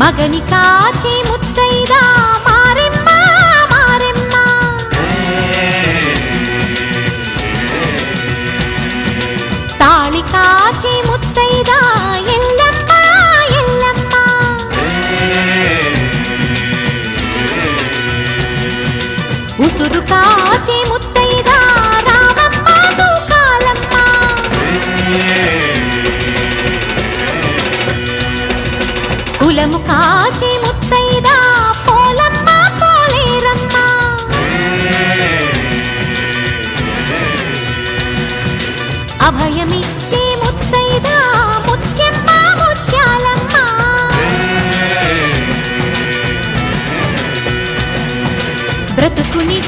மகனி காச்சி முத்தைதா மாறெம்மா மாறெம்மா தாளி காச்சி முத்தைதா எல்லம்மா எல்லம்மா உசுறு காச்சி முத்தைதா కులము కాచి ముత్తైదా పోలమ్మ పోలేరమ్మ. అభయమిచ్చి ముత్తైదా ముత్యమ్మ ముత్యాలమ్మ. బ్రతుకుని